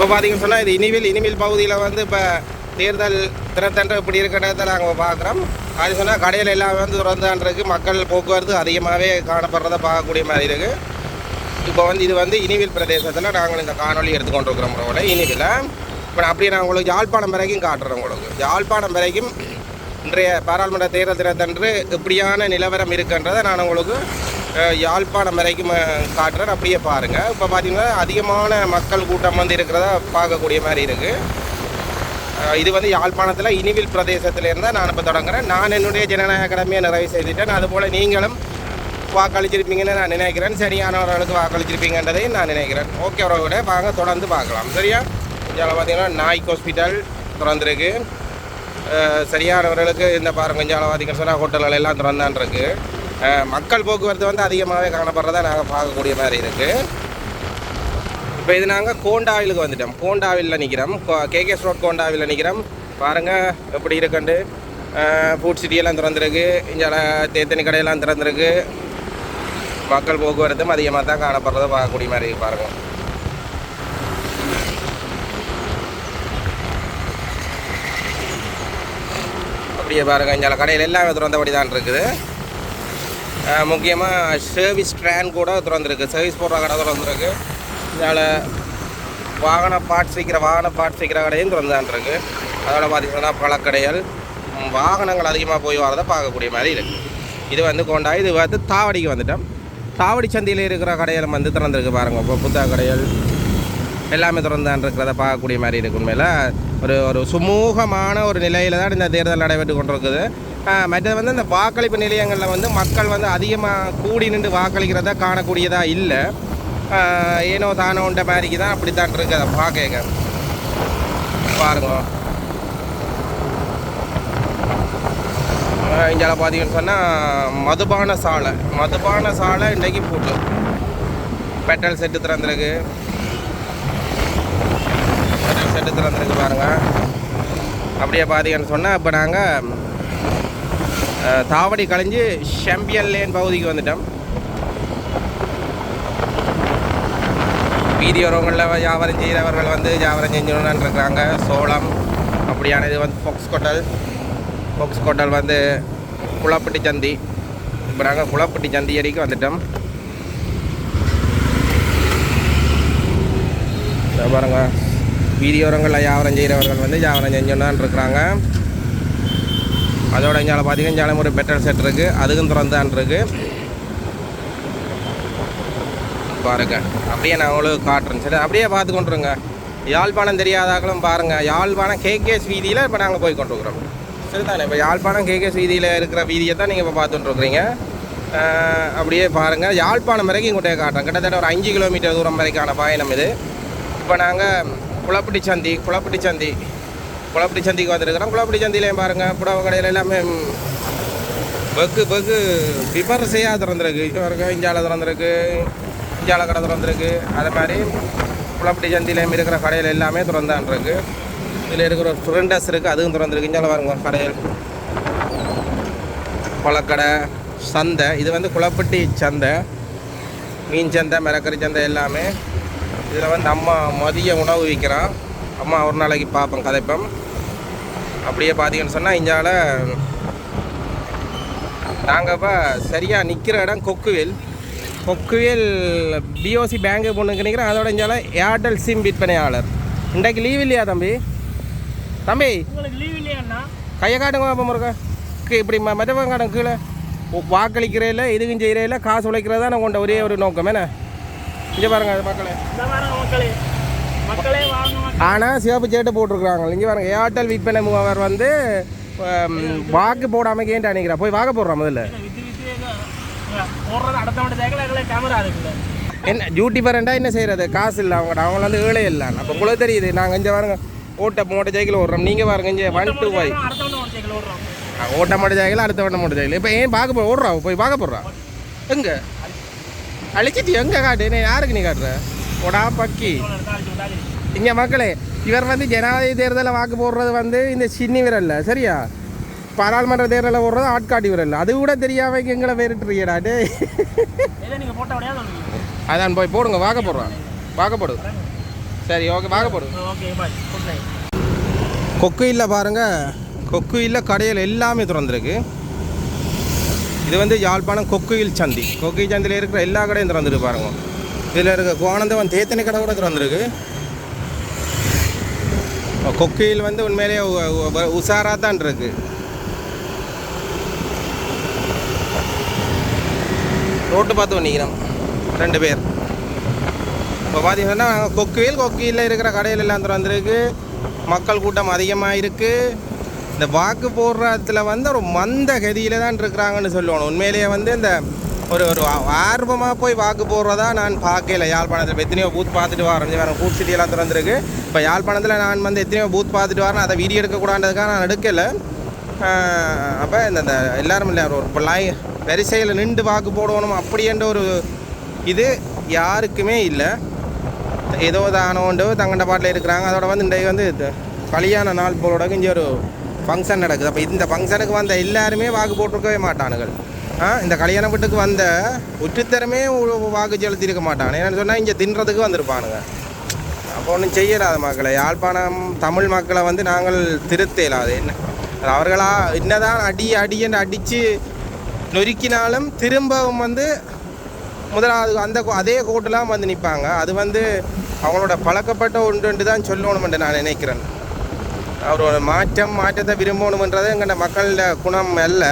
இப்போ பார்த்தீங்கன்னு சொன்னால் இது இனிவில் இனிவில் பகுதியில் வந்து இப்போ தேர்தல் திறத்தன்று இப்படி இருக்கிறத நாங்கள் பார்க்குறோம். அது சொன்னால் கடையில் எல்லாம் வந்து திறந்தான்றிருக்கு மக்கள் போக்குவரத்து அதிகமாகவே காணப்படுறத பார்க்கக்கூடிய மாதிரி இருக்குது இப்போ வந்து இது வந்து இனிவில் பிரதேசத்தில் நாங்கள் இந்த காணொளி எடுத்துக்கொண்டிருக்கிறோம் உங்களோட இனிவில் இப்போ அப்படி அப்படியே நான் உங்களுக்கு யாழ்ப்பாணம் வரைக்கும் காட்டுறேன் உங்களுக்கு. யாழ்ப்பாணம் வரைக்கும் இன்றைய பாராளுமன்ற தேர்தல் தினத்தன்று இப்படியான நிலவரம் இருக்குன்றதை நான் உங்களுக்கு யாழ்ப்பாணம் வரைக்கும் காட்டுறேன். அப்படியே பாருங்கள் இப்போ பார்த்தீங்கன்னா அதிகமான மக்கள் கூட்டம் வந்து இருக்கிறதா பார்க்கக்கூடிய மாதிரி இருக்குது இது வந்து யாழ்ப்பாணத்தில் இனிவில் பிரதேசத்தில் இருந்தால் நான் இப்போ தொடங்குறேன். நான் என்னுடைய ஜனநாயக கடமையை நிறைவு செய்துட்டேன் அதுபோல் நீங்களும் வாக்களிச்சிருப்பீங்கன்னு நான் நினைக்கிறேன். சரியானவர்களுக்கு வாக்களிச்சிருப்பீங்கன்றதையும் நான் நினைக்கிறேன். ஓகே அவரோட வாங்க தொடர்ந்து பார்க்கலாம். சரியா? இதில் பார்த்தீங்கன்னா நாய்க் ஹாஸ்பிட்டல் திறந்துருக்கு. சரியானவர்களுக்கு இந்த பாருங்க கொஞ்சம் பார்த்தீங்கன்னு சொன்னால் ஹோட்டல்கள் எல்லாம் திறந்தான் இருக்குது மக்கள் போக்குவரத்து வந்து அதிகமாகவே காணப்படுறதா நாங்கள் பார்க்கக்கூடிய மாதிரி இருக்குது இப்போ இது நாங்கள் கோண்டாவிலுக்கு வந்துட்டோம். கோண்டாவிலில் நிற்கிறோம் கேகேஎஸ் ரோட் கோண்டாவில் நிற்கிறோம் பாருங்கள் எப்படி இருக்குண்டு. ஃபுட் சிட்டியெல்லாம் திறந்துருக்கு. இங்கே தேத்தனி கடையெல்லாம் திறந்துருக்கு. மக்கள் போக்குவரத்தும் அதிகமாக தான் காணப்படுறத பார்க்கக்கூடிய மாதிரி பாருங்கள் அப்படியே பாருங்கள் இங்கே கடையில் எல்லாமே திறந்தபடி தான் இருக்குது. முக்கியமாக சர்வீஸ் ட்ரான் கூட திறந்துருக்கு. சர்வீஸ் போடுற கடை திறந்துருக்கு. இதால் வாகன பார்ட்ஸ் விற்கிற வாகன பார்ட்ஸ் விற்கிற கடையும் திறந்துதான் அதோட பார்த்திங்கன்னா பழக்கடைகள் வாகனங்கள் அதிகமாக போய் வரதை பார்க்கக்கூடிய மாதிரி இருக்குது இது வந்து கொண்டா இது வந்து தாவடிக்கு வந்துட்டோம். தாவடி சந்தையில் இருக்கிற கடைகள் வந்து திறந்துருக்கு பாருங்க. இப்போ புத்தக கடைகள் எல்லாமே திறந்தான் இருக்கிறத பார்க்கக்கூடிய மாதிரி இருக்கு உண்மையில். ஒரு ஒரு சுமூகமான ஒரு நிலையில் தான் இந்த தேர்தல் நடைபெற்று கொண்டிருக்குது. மற்றது வந்து இந்த வாக்களிப்பு நிலையங்களில் வந்து மக்கள் வந்து அதிகமாக கூடி நின்று வாக்களிக்கிறதா காணக்கூடியதாக இல்லை. ஏனோ ஏனோ தானோன்ற மாதிரிக்கு தான் அப்படித்தான் இருக்கு. அதை பார்க்க பாருங்க. இங்கே பார்த்தீங்கன்னு சொன்னால் மதுபான சாலை. மதுபான சாலை இன்றைக்கு போட்டு. பெட்ரோல் செட்டு திறந்துருக்கு. பெட்ரோல் செட்டு திறந்துருக்கு பாருங்கள் அப்படியே பார்த்தீங்கன்னு சொன்னால் இப்போ நாங்கள் தாவடி கழிஞ்சு சாம்பியன் லேன் பகுதிக்கு வந்துட்டோம். வீதியோரங்களில் வியாபாரம் செய்கிறவர்கள் வந்து வியாபாரம் செஞ்சுன்னு இருக்கிறாங்க. சோளம் அப்படியான இது வந்து ஃபொக்ஸ் கொட்டல் ஃபொக்ஸ் கொட்டல் வந்து குளப்பட்டி சந்தி. இப்போ நாங்கள் குளப்பட்டி சந்தி அடிக்கு வந்துட்டோம். பாருங்கள் பாருங்க. வீதியோரங்களில் வியாபாரம் செய்கிறவர்கள் வந்து வியாபாரம் செஞ்சுன்னு இருக்கிறாங்க. அதோட இங்கே பார்த்தீங்கன்னா ஒரு பெட்ரோல் செட் இருக்குது அதுக்கும் திறந்தான் இருக்குது பாருங்க. அப்படியே நான் உங்களுக்கு காட்டுறேன். சரி அப்படியே பார்த்து கொண்டுருங்க யாழ்ப்பாணம் தெரியாதாக்களும் பாருங்கள் யாழ்ப்பாணம் கேகேஎஸ் வீதியில் இப்போ நாங்கள் போய் கொண்டிருக்கிறோம் சரிதானே? இப்போ யாழ்ப்பாணம் கேகேஎஸ் வீதியில் இருக்கிற வீதியை தான் நீங்கள் இப்போ பார்த்துட்டுருக்குறீங்க அப்படியே பாருங்கள் யாழ்ப்பாணம் வரைக்கும் இங்கிட்டே காட்டுறேன். கிட்டத்தட்ட ஒரு அஞ்சு கிலோமீட்டர் தூரம் வரைக்கான பயணம் இது. இப்போ நாங்கள் குளப்பட்டி சந்தி குளப்பட்டி சந்தி குளப்பட்டி சந்திக்கு வந்துருக்கிறோம். குளப்பட்டி சந்திலையும் பாருங்கள் புடவை கடையில் எல்லாமே பக்கு வெகு வெகு விமர்சையாக திறந்துருக்கு. இங்கே பாருங்க இஞ்சால திறந்துருக்கு இஞ்சால கடை திறந்துருக்கு. அதே மாதிரி குளப்பட்டி சந்திலையும் இருக்கிற கடையில் எல்லாமே திறந்தான் இருக்கு இதில் இருக்கிற ஒரு ஃப்ரெண்டஸ் இருக்குது அதுவும் திறந்துருக்கு. இஞ்சால பாருங்க கடையில். பழக்கடை சந்தை இது வந்து குளப்பட்டி சந்தை. மீன் சந்தை மிரக்கறி சந்தை எல்லாமே. இதில் வந்து நம்ம மதிய உணவு விற்கிறான் அம்மா ஒரு நாளைக்கு பார்ப்போம் கதைப்போம். அப்படியே பார்த்தீங்கன்னு சொன்னால் இஞ்சால நாங்கள் இப்போ சரியாக நிற்கிற இடம் கொக்குவேல். கொக்குவேல் பிஓசி பேங்கு பொண்ணுக்கு நிற்கிறேன் அதோட இஞ்சால ஏர்டெல் சிம் விற்பனையாளர். இன்றைக்கு லீவ் இல்லையா தம்பி? தம்பி? உங்களுக்கு லீவ் இல்லையாண்ணா கையை காட்டுங்க பாப்பா முருகா. கீ- இப்படி மற்றவங்க காட்டுங்க கீழே. வாக்களிக்கிறதில்ல இதுக்கும் செய்கிறதில்ல காசு உழைக்கிறது தான் கொண்ட ஒரே ஒரு நோக்கம் என்ன? இங்கே பாருங்க அது மக்களே. மக்களே. ஆனால் சிவப்பு சேட்டு போட்டிருக்காங்க இங்கே பாருங்க ஏர்டெல் விற்பனை முகவர் வந்து வாக்கு போடாமல் கேட்டு அனுக்கிறா போய் வாக்கு போடுறான் முதல்ல. என்ன டியூட்டி பரண்டா என்ன செய்யறது காசு இல்லை அவங்க அவங்க வந்து ஏழை இல்லை. அப்போ உங்களுக்கு தெரியுது நாங்கள் இங்கே பாருங்க ஓட்ட மோட்டர் சைக்கிள் ஓடுறோம். நீங்கள் பாருங்க இங்கே ஒன் டூ ஃபைவ் ஓட்ட மோட்டர் சைக்கிள் அடுத்த ஓட்ட மோட்டர் சைக்கிள் இப்போ ஏன் பார்க்க போ ஓடுறா? போய் பார்க்க போடுறா? எங்கே? அழிச்சிட்டு எங்கே காட்டு? நீ யாருக்கு நீ காட்டுற? கொடா பக்கி இங்கே மக்களே இவர் வந்து ஜனாதிபதி தேர்தலில் வாக்கு போடுறது வந்து இந்த சின்னி விரல்ல சரியா பாராளுமன்ற தேர்தலில் போடுறது ஆட்காட்டி விரல் அது கூட தெரியாம எங்களை வேறுட்டுறியடா அதான் போய் போடுங்க வாக்க போடுறான் வாக்க போடு சரி ஓகே வாக்க போடுங்க கொக்கு இல்லை பாருங்க கொக்கு இல்லை கடையில் எல்லாமே திறந்துருக்கு இது வந்து யாழ்ப்பாணம் கொக்குயில் சந்தி கொக்குயில் சந்தியில் இருக்கிற எல்லா கடையும் திறந்துருக்கு பாருங்க இதில் இருக்க கோணந்தவன் தேத்தனி கடை கூட திறந்துருக்கு கொக்கையில் வந்து உண்மையிலேயே உஷாராக தான் இருக்கு. ரோட்டு பார்த்து பண்ணிக்கிறோம். ரெண்டு பேர். இப்போ பார்த்தீங்கன்னா கொக்கையில் கொக்கியில் இருக்கிற கடையில் எல்லாம் திறந்துருக்கு மக்கள் கூட்டம் அதிகமாக இருக்குது இந்த வாக்கு போடுறதுல வந்து ஒரு மந்த கதியில் தான் இருக்கிறாங்கன்னு சொல்லணும் உண்மையிலேயே வந்து இந்த ஒரு ஒரு ஆர்வமாக போய் வாக்கு போடுறதா நான் பார்க்கல. யாழ்ப்பாணத்தில் இப்போ எத்தனையோ பூத் பார்த்துட்டு வரேன் வேறு பூத் சிட்டியெல்லாம் திறந்துருக்கு. இப்போ யாழ்ப்பாணத்தில் நான் வந்து எத்தனையோ பூத் பார்த்துட்டு வரேன் அதை வீடியோ எடுக்கக்கூடாதுக்காக நான் எடுக்கலை. அப்போ இந்த இந்த எல்லாரும் இல்லை ஒரு இப்போ லை வரிசையில் நின்று வாக்கு போடணும் அப்படின்ற ஒரு இது யாருக்குமே இல்லை. ஏதோ தானோண்டு தங்கண்ட பாட்டில் இருக்கிறாங்க. அதோட வந்து இன்றைக்கு வந்து கல்யாண நாள் போலோட இங்கே ஒரு ஃபங்க்ஷன் நடக்குது. அப்போ இந்த ஃபங்க்ஷனுக்கு வந்த எல்லாருமே வாக்கு போட்டிருக்கவே மாட்டானுகள். இந்த கல்யாண வீட்டுக்கு வந்த உற்றுத்தரமே வாக்கு செலுத்தியிருக்க மாட்டான். என்னென்னு சொன்னால் இங்கே தின்றதுக்கு வந்திருப்பானுங்க. அப்போ ஒன்றும் செய்யலாத மக்களை. யாழ்ப்பாணம் தமிழ் மக்களை வந்து நாங்கள் திருத்தலாது என்ன? அவர்களா என்னதான் அடி அடின்னு அடித்து நொறுக்கினாலும் திரும்பவும் வந்து முதலாவது அந்த அதே கோட்டெலாம் வந்து நிற்பாங்க அது வந்து அவங்களோட பழக்கப்பட்ட ஒன்று தான் சொல்லணுமென்று நான் நினைக்கிறேன். அவரோட மாற்றம் மாற்றத்தை விரும்பணுன்றது எங்கள்ட மக்களோட குணம் அல்ல.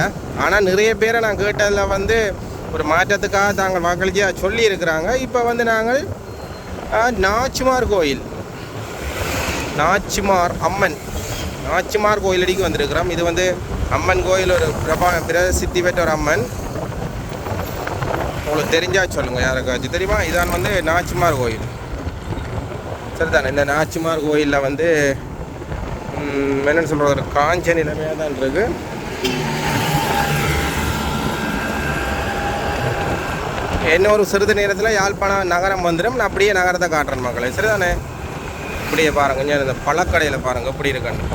ஆனால் நிறைய பேரை நான் கேட்டதில் வந்து ஒரு மாற்றத்துக்காக தாங்கள் வாக்களிச்சு சொல்லியிருக்கிறாங்க. இப்போ வந்து நாங்கள் நாச்சிமார் கோயில் நாச்சிமார் அம்மன் நாச்சிமார் கோயில் அடிக்கு வந்திருக்கிறோம். இது வந்து அம்மன் கோயில் ஒரு பிரபா பிரசித்தி பெற்ற ஒரு அம்மன். உங்களுக்கு தெரிஞ்சா சொல்லுங்கள் யாருக்காச்சும் தெரியுமா? இதான் வந்து நாச்சிமார் கோயில். சரிதானே? இந்த நாச்சிமார் கோயிலில் வந்து என்னன்னு சொல்கிறது ஒரு காஞ்ச நிலைமையாக தான் இருக்கு. என்ன ஒரு சிறிது நேரத்தில் யாழ்ப்பாணம் நகரம் வந்துடும் நான் அப்படியே நகரத்தை காட்டுறேன் மக்களை. சரிதானே? இப்படியே பாருங்க இந்த பழக்கடையில் பாருங்கள் இப்படி இருக்குன்னு.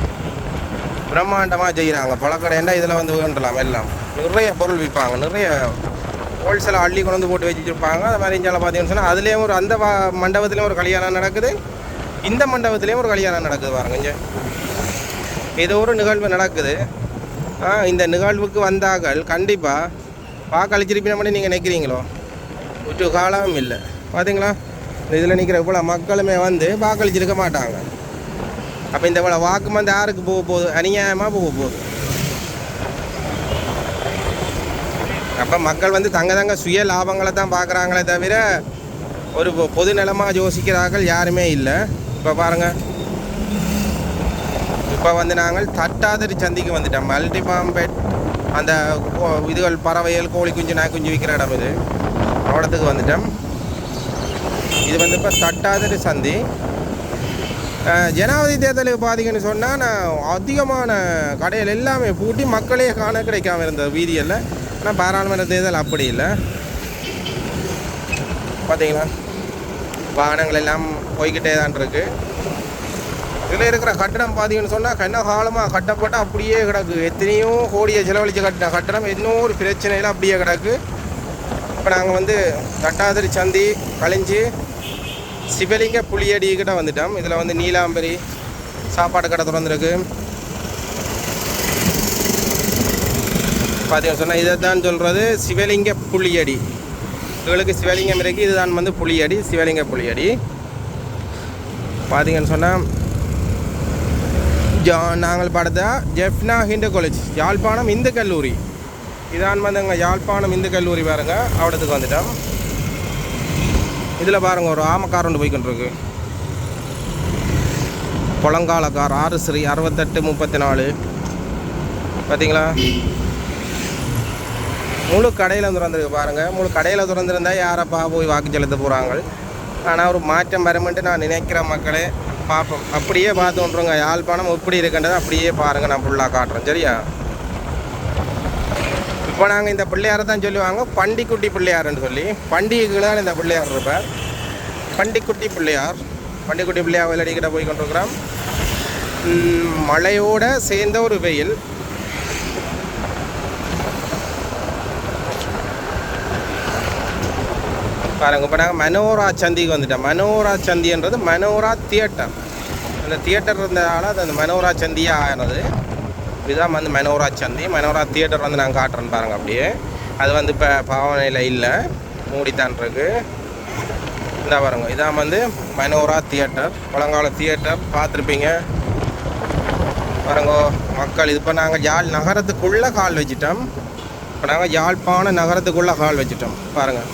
பிரம்மாண்டமாக செய்கிறாங்க பழக்கடைன்னா இதில் வந்து வேண்டலாம் எல்லாம். நிறைய பொருள் விற்பாங்க நிறைய ஹோல்சேலாக அள்ளி கொண்டு வந்து போட்டு வச்சுருப்பாங்க. அது மாதிரி இஞ்சால பார்த்தீங்கன்னு சொன்னால் அதுலேயும் ஒரு அந்த மண்டபத்துலேயும் ஒரு கல்யாணம் நடக்குது. இந்த மண்டபத்துலேயும் ஒரு கல்யாணம் நடக்குது பாருங்க இங்கே. ஏதோ ஒரு நிகழ்வு நடக்குது. ஆ, இந்த நிகழ்வுக்கு வந்தார்கள். கண்டிப்பாக வாக்களிச்சிருப்பீங்க நீங்கள் நினைக்கிறீங்களோ? ஒரு காலமும் இல்லை. பார்த்தீங்களா இதில் நிற்கிற இவ்வளோ மக்களுமே வந்து வாக்களிச்சிருக்க மாட்டாங்க. அப்போ இந்த இவ்வளோ வாக்கு வந்து யாருக்கு போக போகுது? அநியாயமாக போக போகுது. அப்போ மக்கள் வந்து தங்க தங்க சுய லாபங்களை தான் பார்க்குறாங்களே தவிர ஒரு பொ- பொது நிலமாக யோசிக்கிறார்கள் யாருமே இல்லை. இப்போ பாருங்கள் இப்போ வந்து நாங்கள் தட்டாதரி சந்திக்கு வந்துட்டோம். மல்டிபாம்பெட் அந்த கோ- இதுகள் பறவைகள் கோழி குஞ்சு நாய் குஞ்சு விற்கிற இடம் இது. இடத்துக்கு வந்துட்டோம். இது வந்து இப்போ தட்டாதரி சந்தி. ஜனாதிபதி தேர்தலுக்கு பார்த்தீங்கன்னு சொன்னால் நான் அதிகமான கடைகள் எல்லாமே பூட்டி மக்களே காண கிடைக்காம இருந்தது வீதியில் ஆனால் பாராளுமன்ற தேர்தல் அப்படி இல்லை. பார்த்தீங்களா வாகனங்கள் எல்லாம் போய்கிட்டே தான் இருக்குது இதில் இருக்கிற கட்டடம் பார்த்தீங்கன்னு சொன்னால் கண்ண காலமாக கட்டப்பட்டு அப்படியே கிடக்கு. எத்தனையோ கோடியை செலவழித்து கட்டின கட்டடம் இன்னும் ஒரு பிரச்சனையில் அப்படியே கிடக்கு. இப்போ நாங்கள் வந்து தட்டாதிரி சந்தி கழிஞ்சு சிவலிங்க புளியடி கிட்ட வந்துட்டோம். இதில் வந்து நீலாம்பரி சாப்பாடு கடை திறந்துருக்கு. பார்த்தீங்கன்னு சொன்னால் இதை தான் சொல்கிறது சிவலிங்க புளியடி. இவளுக்கு சிவலிங்கம் இருக்குது இதுதான் வந்து புளியடி சிவலிங்க புளியடி. பார்த்தீங்கன்னு சொன்னால் ஜா நாங்கள் படுத்த ஜெஃப்னா ஹிந்து காலேஜ் யாழ்ப்பாணம் இந்து கல்லூரி. இதான் வந்துங்க யாழ்ப்பாணம் இந்து கல்லூரி பாருங்க அவடத்துக்கு வந்துட்டோம். இதில் பாருங்க ஒரு ஆமக்கார் ஒன்று போய்கொண்டிருக்கு குளங்கால கார் ஆறு ஸ்ரீ அறுபத்தெட்டு முப்பத்தி நாலு பார்த்தீங்களா முழு கடையில் திறந்துருக்கு பாருங்கள் முழு கடையில் திறந்துருந்தா யாரப்பா போய் வாக்கு செலுத்த போகிறாங்க ஆனால் ஒரு மாற்றம் வருமென்ட்டு நான் நினைக்கிற மக்களே. பார்ப்போம். அப்படியே பார்த்து விட்ருங்க யாழ்ப்பாணம் எப்படி இருக்குன்றதை அப்படியே பாருங்கள் நான் ஃபுல்லாக காட்டுறேன். சரியா? இப்போ நாங்கள் இந்த பிள்ளையாரை தான் சொல்லுவாங்க. பண்டிக்குட்டி பிள்ளையாருன்னு சொல்லி. பண்டிகைக்கு தான் இந்த பிள்ளையார் இருப்பார். பண்டிக்குட்டி பிள்ளையார். பண்டிக்குட்டி பிள்ளையார் விளையாடிக்கிட்ட போய் கொண்டிருக்கிறோம் மழையோடு மழையோட சேர்ந்த ஒரு வெயில். பாருங்க இப்போ நாங்கள் மனோரா சந்திக்கு வந்துட்டோம். மனோரா சந்தின்றது மனோரா தியேட்டர். அந்த தியேட்டர் இருந்ததால் அது அந்த மனோரா சந்தியாக ஆனது. இதுதான் வந்து மனோரா சந்தி. மனோரா தியேட்டர் வந்து நாங்கள் காட்டுறேன் பாருங்கள் அப்படியே. அது வந்து இப்போ பாவனையில் இல்லை. மூடித்தான் இருக்கு இந்த பாருங்க இதான் வந்து மனோரா தியேட்டர். பழங்கால தியேட்டர். பார்த்துருப்பீங்க. பாருங்க மக்கள் இது இப்போ நாங்கள் யாழ் நகரத்துக்குள்ளே கால் வச்சிட்டோம். இப்போ நாங்கள் யாழ்ப்பாண நகரத்துக்குள்ளே கால் வச்சிட்டோம். பாருங்கள்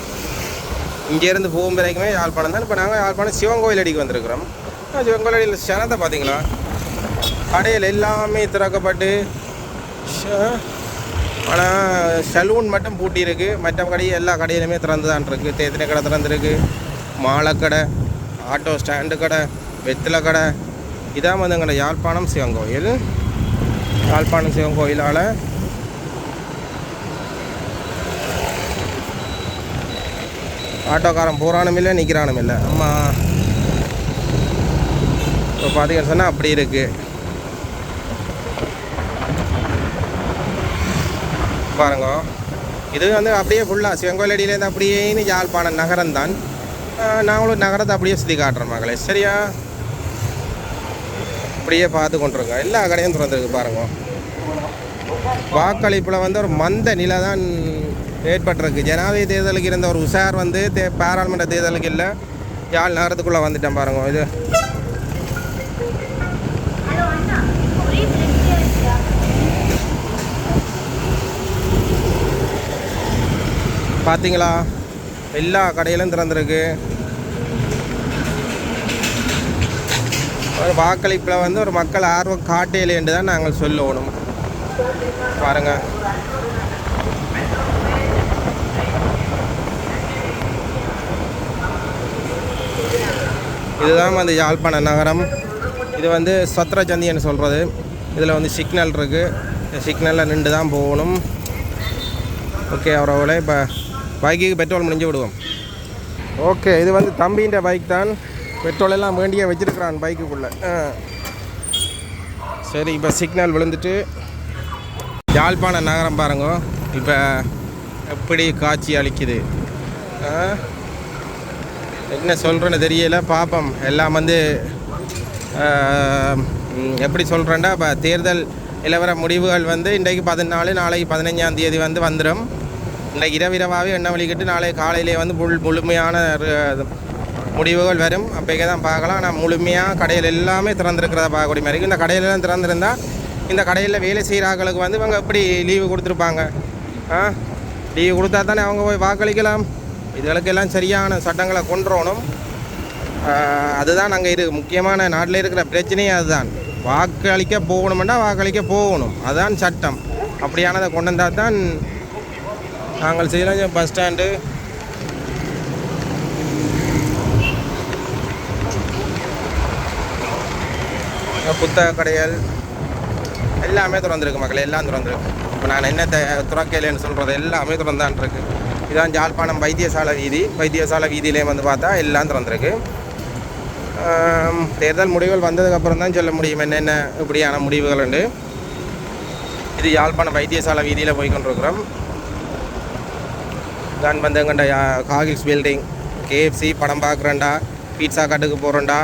இங்கேருந்து போகும் வரைக்குமே யாழ்ப்பாணம் தான். இப்போ நாங்கள் யாழ்ப்பாணம் சிவன் கோயில் அடிக்கு வந்திருக்கிறோம். சிவன் கோயில் அடியில் சனத்தை பார்த்தீங்களா கடையில் எல்லாமே திறக்கப்பட்டு ஆனால் சலூன் மட்டும் பூட்டியிருக்கு. மற்ற கடை எல்லா கடையிலுமே திறந்து தான் இருக்குது தேத்தின கடை திறந்துருக்கு. மாலை கடை ஆட்டோ ஸ்டாண்டு கடை வெத்தில கடை. இதான் வந்து எங்களோட யாழ்ப்பாணம் சிவன் கோயில் யாழ்ப்பாணம் சிவன் கோயிலால் ஆட்டோக்காரன் போகிறானும் இல்லை நிற்கிறானும் இல்லை ஆமாம் இப்போ பார்த்தீங்கன்னு சொன்னால் அப்படி இருக்குது பாருங்க. இது வந்து அப்படியே ஃபுல்லாக சிவங்கோயிலடியிலேருந்து அப்படியே யாழ்ப்பாணம் நகரம் தான் நாங்களும் நகரத்தை அப்படியே சுற்றி காட்டுறோம் மகளே. சரியா? அப்படியே பார்த்து கொண்டிருக்கோம் எல்லா கடையும் திறந்துருக்கு பாருங்க. வாக்களிப்பில் வந்து ஒரு மந்த நிலை தான் ஏற்பட்டிருக்கு. ஜனாதிபதி தேர்தலுக்கு இருந்த ஒரு உஷார் வந்து தே பாராளுமன்ற தேர்தலுக்கு இல்லை. யாழ் நகரத்துக்குள்ளே வந்துட்டேன் பாருங்க. இது. பார்த்தீங்களா எல்லா கடையிலும் திறந்துருக்கு. ஒரு வாக்களிப்பில் வந்து ஒரு மக்கள் ஆர்வம் காட்டையில் என்று தான் நாங்கள் சொல்லணும். பாருங்க. இதுதான் வந்து யாழ்ப்பாண நகரம். இது வந்து சத்திரச்சந்தின்னு சொல்கிறது இதில் வந்து சிக்னல் இருக்குது சிக்னலில் நின்று தான் போகணும். ஓகே அவரோட இப்போ பைக்குக்கு பெட்ரோல் முடிஞ்சு விடுவோம். ஓகே இது வந்து தம்பின்ற பைக் தான். பெட்ரோல் எல்லாம் வேண்டிய வச்சிருக்கிறான் பைக்குக்குள்ளே சரி இப்போ சிக்னல் விழுந்துட்டு யாழ்ப்பாண நகரம் பாருங்க. இப்போ எப்படி காட்சி அளிக்குது? ஆ? என்ன சொல்கிறேன்னு தெரியல. பார்ப்போம் எல்லாம் வந்து எப்படி சொல்கிறேன்டா இப்போ தேர்தல் நிலவர முடிவுகள் வந்து இன்றைக்கு பதினாலு நாளைக்கு பதினஞ்சாம் தேதி வந்து வந்துடும் இன்றைக்கு இரவிரவாகவே எண்ணெய் வழிக்கிட்டு நாளை காலையிலே வந்து முழு முழுமையான முடிவுகள் வரும். அப்போக்கே தான் பார்க்கலாம். ஆனால் முழுமையாக கடையில் எல்லாமே திறந்துருக்கிறத பார்க்கக்கூடிய மாதிரி இந்த கடையிலலாம் திறந்துருந்தா இந்த கடையில் வேலை செய்கிறாங்களுக்கு வந்து இவங்க எப்படி லீவு கொடுத்துருப்பாங்க? ஆ? லீவு கொடுத்தா தானே அவங்க போய் வாக்களிக்கலாம். இதுகளுக்கெல்லாம் சரியான சட்டங்களை கொண்டுறணும் அதுதான் அங்கே இருக்கு முக்கியமான நாட்டில் இருக்கிற பிரச்சனையே அதுதான். வாக்களிக்க போகணுமெண்டா வாக்களிக்க போகணும். அதுதான் சட்டம். அப்படியானதை கொண்டு வந்தால் தான் நாங்கள் செய்யலாம் பஸ் ஸ்டாண்டு புத்தக கடைகள் எல்லாமே திறந்துருக்கு மக்கள் எல்லாம் திறந்துருக்கு. இப்போ நான் என்ன துறக்கையிலேன்னு சொல்கிறது எல்லாமே திறந்தான் இதான் ஜாழ்ப்பாணம் வைத்தியசாலை வீதி. வைத்தியசாலை வீதியிலே வந்து பார்த்தா எல்லாம் திறந்திருக்கு. தேர்தல் முடிவுகள் வந்ததுக்கப்புறம் தான் சொல்ல முடியும் என்னென்ன இப்படியான முடிவுகள் உண்டு. இது யாழ்ப்பாணம் வைத்தியசாலை வீதியில் போய் கொண்டிருக்கிறோம் தான் வந்து எங்கண்ட காகில்ஸ் பில்டிங் கேஎஃப்சி படம் பார்க்குறேன்டா பீட்சா கட்டுக்கு போகிறேன்டா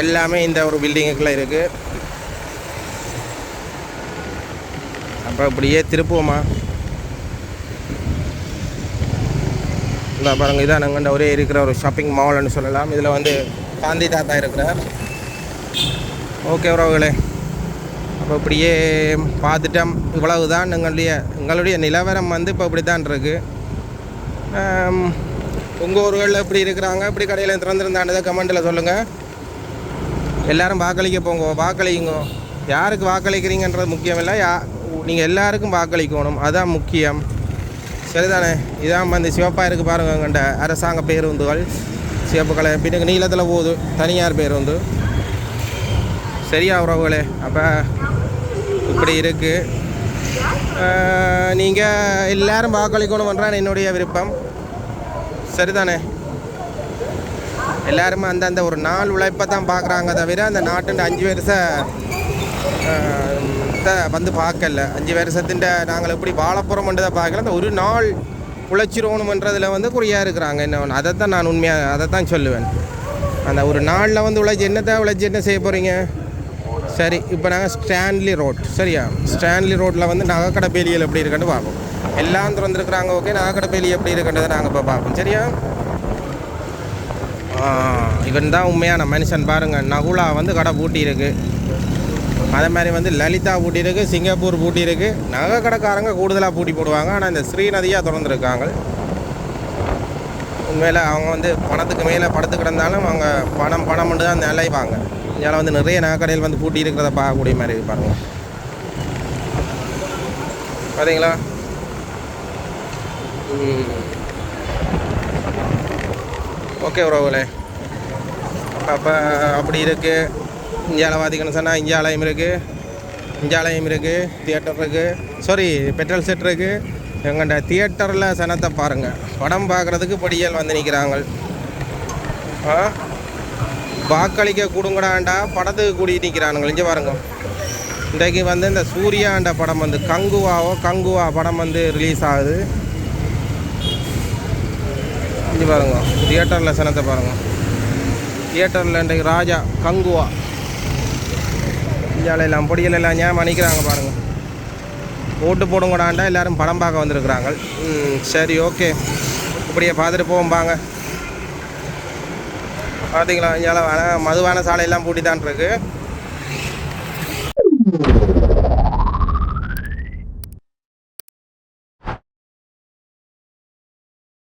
எல்லாமே இந்த ஒரு பில்டிங்குக்குள்ளே இருக்குது அப்போ இப்படியே திருப்புவோமா? இந்த பாருங்கள் இதான் நாங்கள் ஒரே இருக்கிற ஒரு ஷாப்பிங் மால்னு சொல்லலாம். இதில் வந்து காந்தி தாத்தா இருக்கிறார். ஓகே உறவுகளே. அப்போ இப்படியே பார்த்துட்டோம். இவ்வளவு தான் எங்களுடைய எங்களுடைய நிலவரம் வந்து இப்போ இப்படி தான் இருக்குது உங்கள் ஊர்களில் எப்படி இருக்கிறாங்க? இப்படி கடையில் திறந்துருந்தாண்டதை கமெண்ட்டில் சொல்லுங்கள் எல்லோரும் வாக்களிக்க போங்க வாக்களிங்க யாருக்கு வாக்களிக்கிறீங்கன்றது முக்கியம் இல்லை யா நீங்கள் எல்லாருக்கும் வாக்களிக்கணும். அதுதான் முக்கியம். சரிதானே? இதான் வந்து சிவப்பாக இருக்குது பாருங்கள் கண்ட அரசாங்க பேருந்துகள் சிவப்பு கலர். பின்னுக்கு நீளத்தில் போகுது. தனியார் பேருந்து. சரியா உறவுகளே? அப்போ இப்படி இருக்குது நீங்கள் எல்லாரும் வாக்களிக்கணும்ன்றான் என்னுடைய விருப்பம். சரிதானே? எல்லாருமே அந்தந்த ஒரு நாள் உழைப்பை தான் பார்க்குறாங்க தவிர அந்த நாட்டுன்ற அஞ்சு வருஷ த வந்து பார்க்கல. அஞ்சு வருஷத்தின் நாங்கள் எப்படி வாழ போகிறோம்ன்றதை பார்க்கல. அந்த ஒரு நாள் உழைச்சிரோணுமன்றதில் வந்து குறியாக இருக்கிறாங்க. என்ன அதை தான் நான் உண்மையாக அதை தான் சொல்லுவேன். அந்த ஒரு நாளில் வந்து உழைச்சி என்னத்தான் உழைச்சி என்ன செய்ய போகிறீங்க சரி இப்போ நாங்கள் ஸ்டான்லி ரோட். சரியா? ஸ்டான்லி ரோட்டில் வந்து நகைக்கடை பேலியல் எப்படி இருக்குன்னு பார்ப்போம். எல்லாம் திறந்துருக்குறாங்க ஓகே? நகைக்கடை பேலி எப்படி இருக்குன்றதை நாங்கள் இப்போ பார்ப்போம். சரியா? இவன் தான் உண்மையான மனுஷன் பாருங்கள் நகுலா வந்து கடை பூட்டி இருக்குது அதே மாதிரி வந்து லலிதா பூட்டி இருக்குது சிங்கப்பூர் பூட்டி இருக்குது நகை கடைக்காரங்க கூடுதலாக பூட்டி போடுவாங்க. ஆனால் இந்த ஸ்ரீநதியாக திறந்துருக்காங்க. உண்மையில் அவங்க வந்து பணத்துக்கு மேலே படுத்து கிடந்தாலும் அவங்க பணம் பணம் மட்டும் தான் நிலைவாங்க இதனால் வந்து நிறைய நகைக்கடையில் வந்து பூட்டி இருக்கிறத பார்க்கக்கூடிய மாதிரி இருக்கு பாருங்க. பார்த்தீங்களா ஓகே உறவுகளே. அப்போ அப்படி இருக்குது இந்தியாவில் பார்த்திங்கன்னு சொன்னால் இந்தியாலயம் இருக்குது இந்தியாலயம் இருக்குது தியேட்டர் இருக்குது சாரி பெட்ரோல் செட் இருக்குது எங்கள்கிட்ட தியேட்டரில் சனத்தை பாருங்கள் படம் பார்க்குறதுக்கு படியல் வந்து நிற்கிறாங்க ஆ? வாக்களிக்க கொடுங்கடாண்டா படத்துக்கு கூடி நிற்கிறானுங்க இங்கே பாருங்க. இன்றைக்கு வந்து இந்த சூர்யாண்ட படம் வந்து கங்குவாவோ கங்குவா படம் வந்து ரிலீஸ் ஆகுது. இங்கே பாருங்க. தியேட்டரில் சனத்தை பாருங்க. தியேட்டரில் இன்றைக்கு ராஜா கங்குவா. இந்தியாவில் எல்லாம் பொடிகள் எல்லாம் ஞாபகம் நிற்கிறாங்க பாருங்கள் ஓட்டு போடுங்கடாண்டா எல்லாரும் படம் பார்க்க வந்திருக்கிறாங்க. ம் சரி ஓகே. இப்படியே பார்த்துட்டு போவோம் பாங்க. பார்த்தீங்களா இந்தியாவில் மதுவான சாலையெல்லாம் பூட்டி தான் இருக்குது